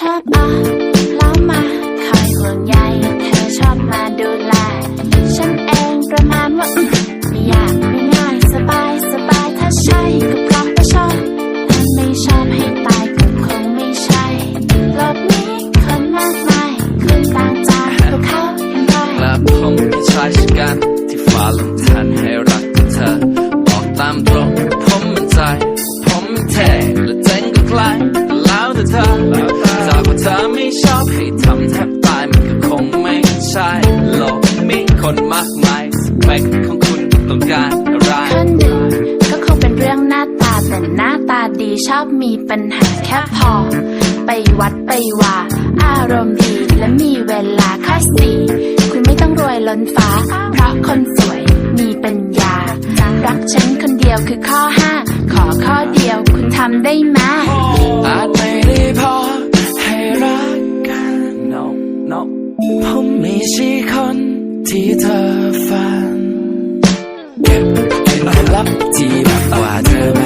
ชอบอะแล้วมาคอยห่วงใยเธอชอบมาดูแล ฉันเองประมาณว่าอืมไม่ยากไม่ง่ายสบายสบายถ้าใช่ก็พร้อมจะชอบถ้าไม่ชอบให้ตายก็คงไม่ใช่โลกนี้คนมากมายคนต่างจากพวกเขาอย่างไรและผมเป็นชายชะกันที่ฝ่าลมทันให้รักกับเธอ บอกตามตรงผมมันใจ ผมมันเท่และเจ๋งก็ไกลแล้วแต่เธอ คนมากมายสเปคของคุณต้องการอะไรคนหนึ่งก็คงเป็นเรื่องหน้าตาแต่หน้าตาดีชอบมีปัญหาแค่พอ ไปวัดไปว่า อารมณ์ดีและมีเวลาค่าสี่คุณไม่ต้องรวยล้นฟ้า เพราะคนสวยมีปัญญา รักฉันคนเดียวคือข้อห้าขอข้อเดียวคุณทำได้ไหม ที่เธอฝัน เก็บเป็นความลับที่แบบว่าเธอ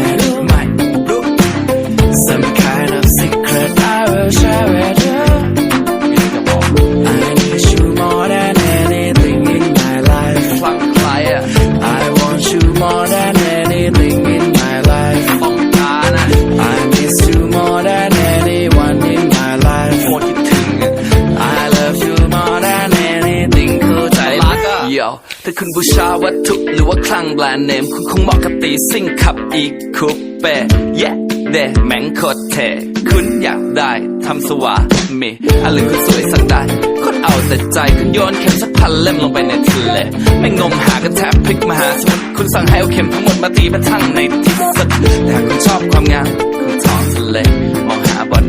ถ้าคุณบูชาวัตถุหรือว่าคลั่งแบรนด์เนม คุณคงเหมาะกับตีซิ่งขับอีกคูเป้ yeah เดแมงโคตรเท่คุณอยากได้ทำสวามีอะไรคุณสวยสักได้คนเอาแต่ใจคุณโยนเข็มสักพันเล่มลงไปในทะเลไม่งมหากันแทบพลิกมหาสมุทรคุณสั่งให้เอาเข็มทั้งหมดมาตีประทังในที่สุดแต่คุณชอบความงามคุณท้องทะเลม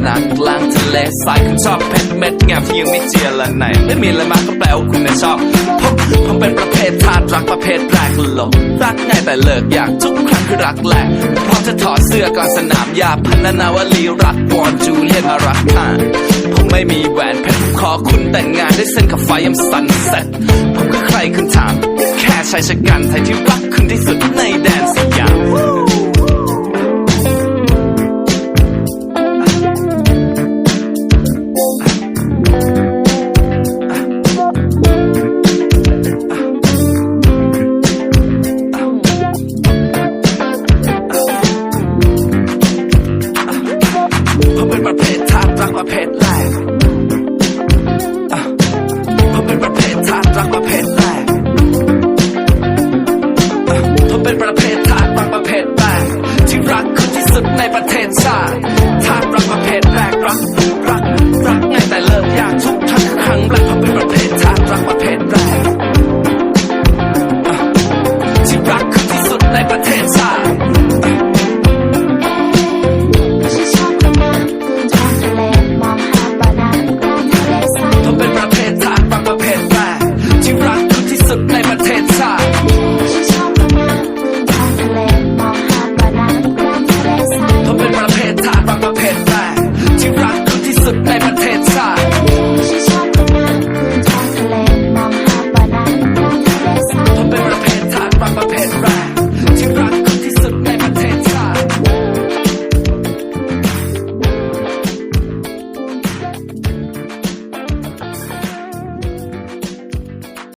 หน้ำกลางทะเลทรายคุณชอบเพชรเม็ดงามที่ยังไม่เจียละไหน ไม่มีอะไรมากก็แปลว่าคุณไม่ชอบผมผมเป็นประเภททาสรักประเภทแรกหลงรักง่ายแต่เลิกอยากทุกครั้งคือรักแหลกพร้อมจะถอดเสื้อก่อนสนามยาพันนาวลีรักวอนจูเลียตมารักข้าผมไม่มีแหวนเพชรขอคุณแต่งงานด้วยเส้นกับไฟยามสันเซ็ตผมคือใครคุณถามแค่ชายชะกันไทยที่รักคุณที่สุดในแดน